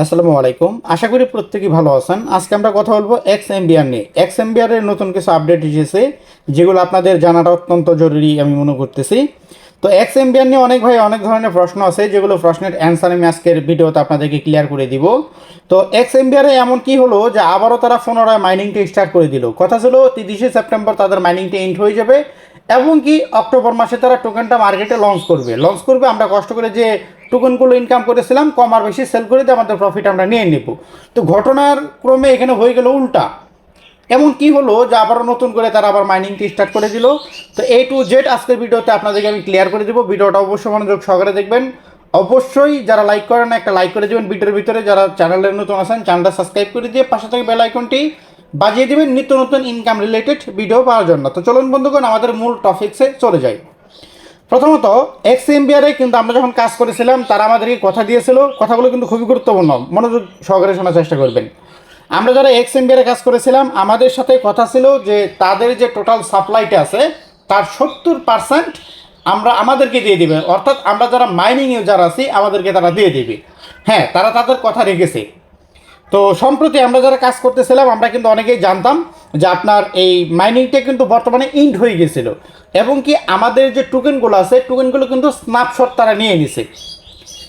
আসসালামু আলাইকুম। আশা করি প্রত্যেকেই ভালো আছেন। আজকে আমরা কথা বলব এক্স এমবিআর নিয়ে। এক্স এমবিআরের নতুন কিছু আপডেট এসেছে, যেগুলো আপনাদের জানাটা অত্যন্ত জরুরি আমি মনে করতেছি। তো এক্স এমবিআর নিয়ে অনেক ভাই অনেক ধরনের প্রশ্ন আছে, যেগুলো প্রশ্নের অ্যান্সার আমি আজকের ভিডিওতে আপনাদেরকে ক্লিয়ার করে দিব। তো এক্স এমবিআরে এমন কি হলো যে আবারও তারা পুনরায় মাইনিংটা স্টার্ট করে দিল। কথা ছিল তিরিশে সেপ্টেম্বর তাদের মাইনিংটা এন্ড হয়ে যাবে, এবং কি অক্টোবর মাসে তারা টোকেনটা মার্কেটে লঞ্চ করবে। লঞ্চ করবে, আমরা কষ্ট করে যে টোকেনগুলো ইনকাম করেছিলাম, কম আর বেশি সেল করে দিয়ে আমাদের প্রফিট আমরা নিয়ে নেব। তো ঘটনার ক্রমে এখানে হয়ে গেল উল্টা। এমন কি হলো যে আবারও নতুন করে তারা আবার মাইনিংটি স্টার্ট করে দিল। তো এ টু জেড আজকের ভিডিওতে আপনাদেরকে আমি ক্লিয়ার করে দেবো। ভিডিওটা অবশ্যই মনোযোগ সহকারে দেখবেন। অবশ্যই যারা লাইক করেন একটা লাইক করে দেবেন ভিডিওর ভিতরে। যারা চ্যানেলের নতুন আছেন চ্যানেলটা সাবস্ক্রাইব করে দিয়ে পাশে থেকে বেল আইকনটি বাজিয়ে দেবেন। নিত্য নতুন ইনকাম রিলেটেড ভিডিও পাওয়ার জন্য। তো চলুন বন্ধুগণ, আমাদের মূল টপিক্সে চলে যাই। প্রথমত এক্স এমবিআরে কিন্তু আমরা যখন কাজ করেছিলাম, তারা আমাদেরকে কথা দিয়েছিল। কথাগুলো কিন্তু খুবই গুরুত্বপূর্ণ। মনোযোগ সহকারে শোনার চেষ্টা করবেন। আমরা যারা এক্স এমবিআরে কাজ করেছিলাম, আমাদের সাথে কথা ছিল যে তাদের যে টোটাল সাপ্লাইটা আছে, তার সত্তর পার্সেন্ট আমরা আমাদেরকে দিয়ে দিবে। অর্থাৎ আমরা যারা মাইনিং ইউজার আছি, আমাদেরকে তারা দিয়ে দিবে। হ্যাঁ তারা তাদের কথা রেখেছে। তো সম্প্রতি আমরা যারা কাজ করতেছিলাম, আমরা কিন্তু অনেকেই জানতাম যে আপনার এই মাইনিংটা কিন্তু বর্তমানে ইন্ড হয়ে গেছিল। এবং কি আমাদের যে টোকেনগুলো আছে টোকেনগুলো কিন্তু স্ন্যাপশট তারা নিয়ে নিছে।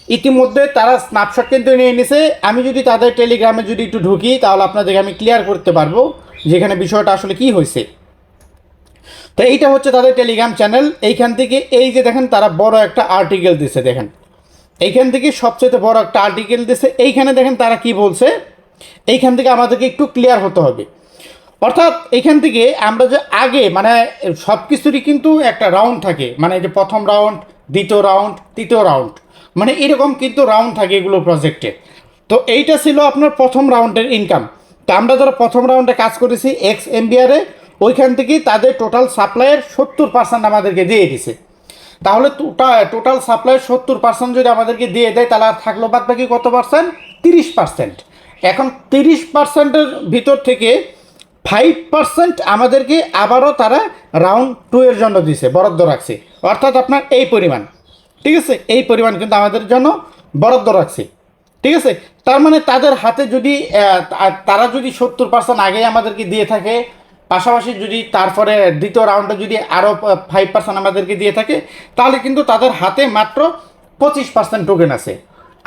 ইতিমধ্যে তারা স্ন্যাপশট কিন্তু নিয়ে নিছে। আমি যদি তাদের টেলিগ্রামে যদি একটু ঢুকি, তাহলে আপনাদেরকে আমি ক্লিয়ার করতে পারব যেখানে বিষয়টা আসলে কি হয়েছে। তো এইটা হচ্ছে তাদের টেলিগ্রাম চ্যানেল এইখান থেকে এই যে দেখেন, তারা বড় একটা আর্টিকেল দিছে দেখেন। এইখান থেকে সবচেয়ে বড় একটা আর্টিকেল দিছে। এইখানে দেখেন তারা কি বলছে? এইখান থেকে আমাদেরকে একটু ক্লিয়ার হতে হবে। অর্থাৎ এখান থেকে আমরা যে আগে মানে সব কিছুরই কিন্তু একটা রাউন্ড থাকে। মানে যে প্রথম রাউন্ড দ্বিতীয় রাউন্ড তৃতীয় রাউন্ড মানে এরকম কিন্তু রাউন্ড থাকে এগুলো প্রজেক্টে তো এইটা ছিল আপনার প্রথম রাউন্ডের ইনকাম তা আমরা যারা প্রথম রাউন্ডে কাজ করেছি এক্স এমবিআরে ওইখান থেকেই তাদের টোটাল সাপ্লাইয়ের সত্তর পার্সেন্ট আমাদেরকে দিয়ে দিছে। তাহলে টোটাল সাপ্লাইয়ের সত্তর পার্সেন্ট যদি আমাদেরকে দিয়ে দেয়, তাহলে আর থাকল বাদ বাকি কত পার্সেন্ট তিরিশ পার্সেন্ট এখন তিরিশ পার্সেন্টের ভিতর থেকে ফাইভ পার্সেন্ট আমাদেরকে আবারও তারা রাউন্ড টু এর জন্য দিছে, বরাদ্দ রাখছে। অর্থাৎ আপনার এই পরিমাণ। ঠিক আছে? এই পরিমাণ কিন্তু আমাদের জন্য বরাদ্দ রাখছে। ঠিক আছে? তার মানে তাদের হাতে যদি তারা যদি সত্তর পার্সেন্ট আগে আমাদেরকে দিয়ে থাকে, পাশাপাশি যদি তারপরে দ্বিতীয় রাউন্ডে যদি আরও ফাইভ পার্সেন্ট আমাদেরকে দিয়ে থাকে, তাহলে কিন্তু তাদের হাতে মাত্র পঁচিশ পার্সেন্ট টোকেন আছে।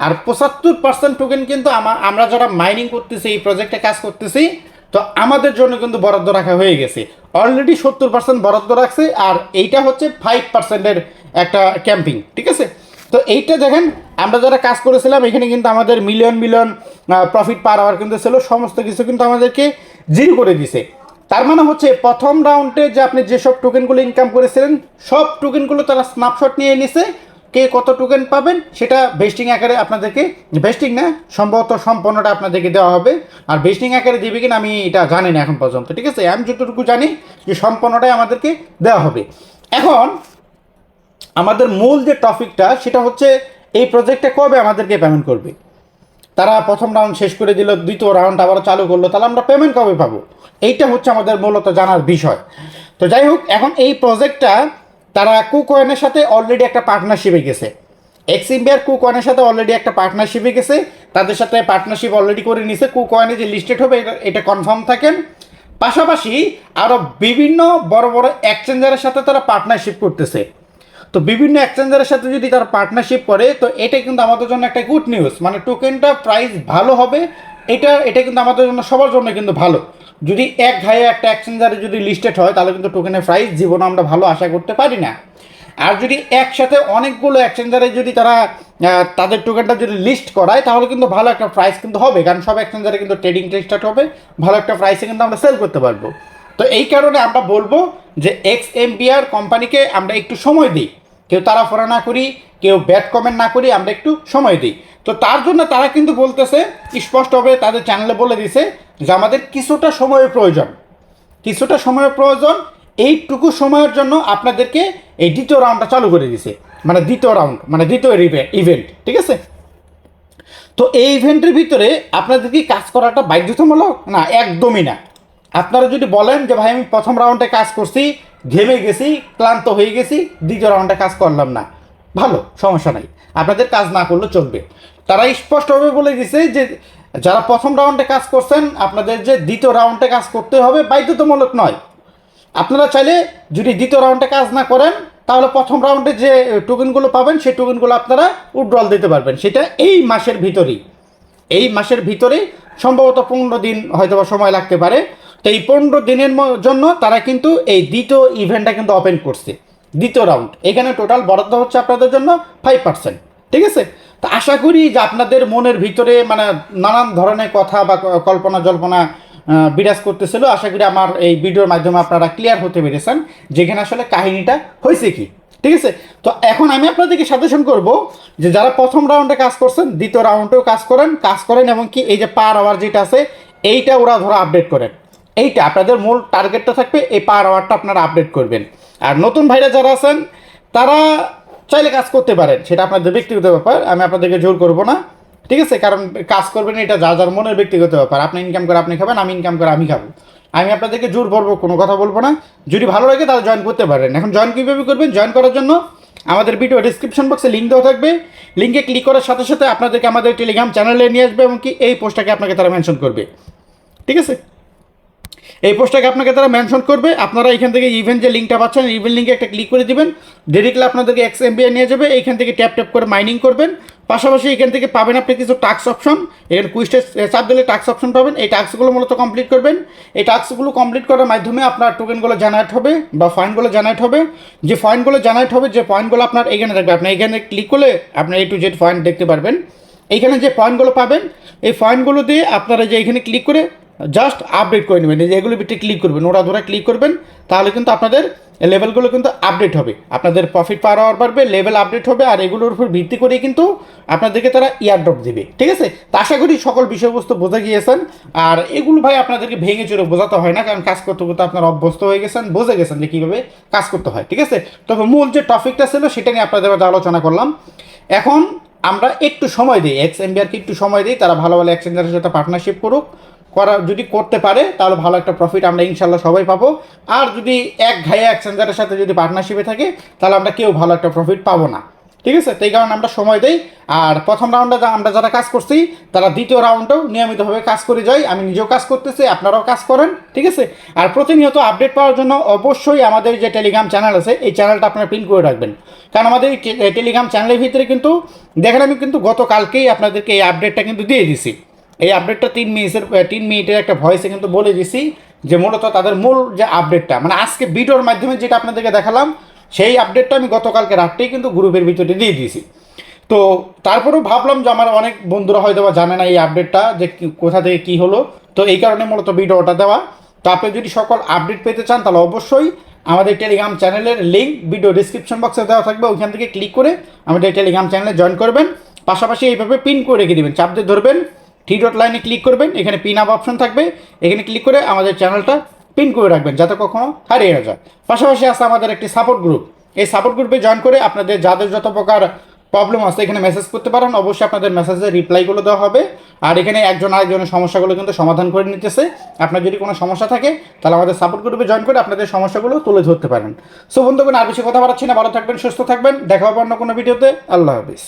আর পঁচাত্তর পার্সেন্ট টোকেন কিন্তু আমরা যারা মাইনিং করতেছি, এই প্রজেক্টে কাজ করতেছি তো আমাদের জন্য কিন্তু বরাদ্দ রাখা হয়ে গেছে। অলরেডি সত্তর পার্সেন্ট বরাদ্দ রাখছে আর এইটা হচ্ছে ফাইভ পার্সেন্টের একটা ক্যাম্পিং ঠিক আছে? তো এইটা দেখেন, আমরা যারা কাজ করেছিলাম, এখানে কিন্তু আমাদের মিলিয়ন মিলিয়ন প্রফিট পার হওয়ার কিন্তু ছিল, সমস্ত কিছু কিন্তু আমাদেরকে জিরো করে দিছে। তার মানে হচ্ছে প্রথম রাউন্ডে যে আপনি যেসব টোকেনগুলো ইনকাম করেছিলেন, সব টোকেনগুলো তারা স্ন্যাপশট নিয়ে নিছে কে কত টোকেন পাবেন, সেটা বেস্টিং আকারে আপনাদেরকে বেস্টিং না, সম্ভবত সম্পন্নটা আপনাদেরকে দেওয়া হবে। আর বেস্টিং আকারে দিবে কিনা আমি এটা জানি না এখন পর্যন্ত, ঠিক আছে? আমি যতটুকু জানি যে সম্পন্নটাই আমাদেরকে দেওয়া হবে। এখন, আমাদের মূল যে টপিকটা, সেটা হচ্ছে এই প্রজেক্টটা কবে আমাদেরকে পেমেন্ট করবে? তারা প্রথম রাউন্ড শেষ করে দিল, দ্বিতীয় রাউন্ড আবারও চালু করল, তাহলে আমরা পেমেন্ট কবে পাবো? এইটা হচ্ছে আমাদের মূলত জানার বিষয়। তো যাই হোক, এখন এই প্রজেক্টটা তারা কুকয়েনের সাথে অলরেডি একটা পার্টনারশিপে গেছে। এক্স ইন্ডিয়ার কুকয়েনের সাথে অলরেডি একটা পার্টনারশিপে গেছে। তাদের সাথে পার্টনারশিপ অলরেডি করে নিছে। কুকয়েনে যে লিস্টেড হবে, এটা এটা কনফার্ম থাকেন। পাশাপাশি আরও বিভিন্ন বড় বড় এক্সচেঞ্জারের সাথে তারা পার্টনারশিপ করতেছে। তো বিভিন্ন এক্সচেঞ্জারের সাথে যদি তারা পার্টনারশিপ করে, তো এটা কিন্তু আমাদের জন্য একটা গুড নিউজ মানে টোকেনটা প্রাইস ভালো হবে। এটা এটা কিন্তু আমাদের জন্য সবার জন্য কিন্তু ভালো। যদি এক ঘায়ে একটা এক্সচেঞ্জারে যদি লিস্টেড হয়, তাহলে কিন্তু টোকেনের প্রাইস জীবনে আমরা ভালো আশা করতে পারি না। আর যদি একসাথে অনেকগুলো এক্সচেঞ্জারে যদি তারা তাদের টোকেনটা যদি লিস্ট করায়, তাহলে কিন্তু ভালো একটা প্রাইস কিন্তু হবে, কারণ সব এক্সচেঞ্জারে কিন্তু ট্রেডিং স্টার্ট হবে, ভালো একটা প্রাইসে কিন্তু আমরা সেল করতে পারব। তো এই কারণে আমরা বলব যে এক্স এমবিআর কোম্পানিকে আমরা একটু সময় দিই। কেউ তারা ফোরা না করি, কেউ ব্যাড কমেন্ট না করি, আমরা একটু সময় দিই। তো তার জন্য তারা কিন্তু বলতেছে, স্পষ্টভাবে তাদের চ্যানেলে বলে দিছে যে আমাদের কিছুটা সময়ের প্রয়োজন, কিছুটা সময়ের প্রয়োজন, এইটুকু সময়ের জন্য আপনাদেরকে এই দ্বিতীয় রাউন্ডটা চালু করে দিছে মানে দ্বিতীয় রাউন্ড মানে দ্বিতীয় ইভেন্ট ঠিক আছে? তো এই ইভেন্টের ভিতরে আপনাদের কি কাজ করাটা বাধ্যতামূলক? না, একদমই না। আপনারা যদি বলেন যে, ভাই, আমি প্রথম রাউন্ডে কাজ করছি, ঘেমে গেছি, ক্লান্ত হয়ে গেছি, দ্বিতীয় রাউন্ডে কাজ করলাম না। ভালো, সমস্যা নাই। আপনাদের কাজ না করলে চলবে। তারা স্পষ্টভাবে বলে দিছে যে যারা প্রথম রাউন্ডে কাজ করছেন, আপনাদের যে দ্বিতীয় রাউন্ডে কাজ করতে হবে বাধ্যতামূলক নয়। আপনারা চাইলে যদি দ্বিতীয় রাউন্ডে কাজ না করেন, তাহলে প্রথম রাউন্ডে যে টোকেনগুলো পাবেন, সেই টোকেনগুলো আপনারা উইড্রল দিতে পারবেন। সেটা এই মাসের ভিতরেই। এই মাসের ভিতরে সম্ভবত পনেরো দিন হয়তো বা সময় লাগতে পারে। তো এই পনেরো দিনের জন্য তারা কিন্তু এই দ্বিতীয় ইভেন্টটা কিন্তু ওপেন করছে। দ্বিতীয় রাউন্ড এখানে টোটাল বরাদ্দ হচ্ছে আপনাদের জন্য ফাইভ পার্সেন্ট ঠিক আছে? তো আশা করি যে আপনাদের মনের ভিতরে মানে নানান ধরনের কথা বা কল্পনা জল্পনা বিরাজ করতেছিল। আশা করি আমার এই ভিডিওর মাধ্যমে আপনারা ক্লিয়ার হতে পেরেছেন যেখানে আসলে কাহিনীটা হয়েছে কি। ঠিক আছে? তো এখন আমি আপনাদেরকে সাজেশন করব যে যারা প্রথম রাউন্ডে কাজ করছেন, দ্বিতীয় রাউন্ডেও কাজ করেন কাজ করেন এবং কি এই যে পার আওয়ার যেটা আছে, এইটা ওরা ধরো আপডেট করেন। এইটা আপনাদের মূল টার্গেটটা থাকবে, এই পার আওয়ারটা আপনারা আপডেট করবেন। আর নতুন ভাইরা যারা আছেন, তারা চাইলে কাজ করতে পারেন, সেটা আপনাদের ব্যক্তিগত ব্যাপার, আমি আপনাদেরকে জোর করব না, ঠিক আছে? কারণ কাজ করবেন এটা যা যার মনের ব্যক্তিগত ব্যাপার। আপনি ইনকাম করে আপনি খাবেন, আমি ইনকাম করে আমি খাব। আমি আপনাদেরকে জোর করব কোনো কথা বলব না। যদি ভালো লাগে তাহলে জয়েন করতে পারেন। এখন জয়েন কীভাবে করবেন? জয়েন করার জন্য আমাদের ভিডিও ডিসক্রিপশন বক্সে লিঙ্ক দেওয়া থাকবে। লিঙ্কে ক্লিক করার সাথে সাথে আপনাদেরকে আমাদের টেলিগ্রাম চ্যানেলে নিয়ে আসবে এবং কি এই পোস্টটাকে আপনাকে তারা মেনশন করবে। ঠিক আছে? এই পোস্টটাকে আপনাকে তারা মেনশন করবে। আপনারা এখান থেকে ইভেন্ট যে লিঙ্কটা পাচ্ছেন ইভেন্ট লিঙ্কে একটা ক্লিক করে দিবেন। ডিরেক্টলি আপনাদেরকে এক্স এমবিআই নিয়ে যাবে, এইখান থেকে ট্যাপ ট্যাপ করে মাইনিং করবেন। পাশাপাশি এখান থেকে পাবেন আপনি কিছু টাক্স অপশন এখানে কুইস্টে চাপ দিলে টাক্স অপশন পাবেন। এই টাক্সগুলো মূলত কমপ্লিট করবেন। এই টাক্সগুলো কমপ্লিট করার মাধ্যমে আপনার টোকেনগুলো জেনারেট হবে বা ফাইনগুলো জেনারেট হবে। যে ফাইনগুলো জানাইট হবে, যে পয়েন্টগুলো আপনার এখানে থাকবে। আপনি এখানে ক্লিক করলে আপনার এই টু জেড পয়েন্ট দেখতে পারবেন। এইখানে যে পয়েন্টগুলো পাবেন, এই পয়েন্টগুলো দিয়ে আপনারা যে এখানে ক্লিক করে জাস্ট আপডেট করে নেবেন এগুলো বিটে ক্লিক করবেন, ওরা ধরে ক্লিক করবেন, তাহলে কিন্তু আপনাদের লেভেলগুলো কিন্তু আপডেট হবে। আপনাদের প্রফিট পার আওয়ার বাড়বে লেভেল আপডেট হবে, আর এগুলোর উপর ভিত্তি করে কিন্তু আপনাদেরকে তারা ইয়ারড্রপ দেবে। ঠিক আছে? তা আশা করি সকল বিষয়বস্তু বোঝা গিয়েছেন। আর এগুলো ভাই আপনাদেরকে ভেঙে চুরে বোঝাতে হয় না, কারণ কাজ করতে করতে আপনারা অভ্যস্ত হয়ে গেছেন, বুঝে গেছেন যে কীভাবে কাজ করতে হয়। ঠিক আছে? তবে মূল যে টপিকটা ছিল, সেটা নিয়ে আপনাদের মাঝে আলোচনা করলাম। এখন আমরা একটু সময় দিই এক্স এমবিআরকে একটু সময় দিই, তারা ভালো ভালো এক্সচেঞ্জারের সাথে পার্টনারশিপ করুক। করা যদি করতে পারে, তাহলে ভালো একটা প্রফিট আমরা ইনশাল্লাহ সবাই পাবো। আর যদি এক ঘাইয়া এক্সচেঞ্জারের সাথে যদি পার্টনারশিপে থাকে, তাহলে আমরা কেউ ভালো একটা প্রফিট পাবো না। ঠিক আছে? তো এই কারণে আমরা সময় দেই। আর প্রথম রাউন্ডে আমরা যারা কাজ করছি, তারা দ্বিতীয় রাউন্ডেও নিয়মিতভাবে কাজ করে যাই। আমি নিজেও কাজ করতেছি, আপনারাও কাজ করেন। ঠিক আছে? আর প্রতিনিয়ত আপডেট পাওয়ার জন্য অবশ্যই আমাদের যে টেলিগ্রাম চ্যানেল আছে, এই চ্যানেলটা আপনারা প্রিন্ট করে রাখবেন। কারণ আমাদের টেলিগ্রাম চ্যানেলের ভিতরে কিন্তু, দেখেন আমি কিন্তু গতকালকেই আপনাদেরকে এই আপডেটটা কিন্তু দিয়ে দিছি। এই আপডেটটা তিন মিনিটের তিন মিনিটের একটা ভয়েসে কিন্তু বলে দিছি যে মূলত তাদের মূল যে আপডেটটা মানে আজকে ভিডিওর মাধ্যমে যেটা আপনাদেরকে দেখালাম, সেই আপডেটটা আমি গতকালকে রাত্রেই কিন্তু গ্রুপের ভিতরে দিয়ে দিয়েছি। তো তারপরেও ভাবলাম যে আমার অনেক বন্ধুরা হয়তো বা জানে না এই আপডেটটা যে কোথা থেকে কী হলো। তো এই কারণে মূলত ভিডিওটা দেওয়া। তো আপনি যদি সকল আপডেট পেতে চান, তাহলে অবশ্যই আমাদের টেলিগ্রাম চ্যানেলের লিঙ্ক ভিডিও ডিসক্রিপশন বক্সে দেওয়া থাকবে। ওইখান থেকে ক্লিক করে আমাদের টেলিগ্রাম চ্যানেলে জয়েন করবেন। পাশাপাশি এইভাবে পিন করে রেখে দেবেন। চাপ দিয়ে ধরবেন। থ্রি ডট লাইনে ক্লিক করবেন, এখানে পিন আপ অপশন থাকবে, এখানে ক্লিক করে আমাদের চ্যানেলটা পিন করে রাখবেন যাতে কখনো হারিয়ে না যায়। পাশাপাশি আছে আমাদের একটি সাপোর্ট গ্রুপ এই সাপোর্ট গ্রুপে জয়েন করে আপনাদের যাদের যত প্রকার প্রবলেম আছে এখানে মেসেজ করতে পারেন, অবশ্যই আপনাদের মেসেজের রিপ্লাইগুলো দেওয়া হবে। আর এখানে একজন আরেকজনের সমস্যাগুলো কিন্তু সমাধান করে নিতেছে। আপনার যদি কোনো সমস্যা থাকে, তাহলে আমাদের সাপোর্ট গ্রুপে জয়েন করে আপনাদের সমস্যাগুলো তুলে ধরতে পারেন। সো বন্ধুগণ, আর বেশি কথা বাড়াচ্ছি না। ভালো থাকবেন, সুস্থ থাকবেন। দেখা হবে অন্য কোনো ভিডিওতে। আল্লাহ হাফিজ।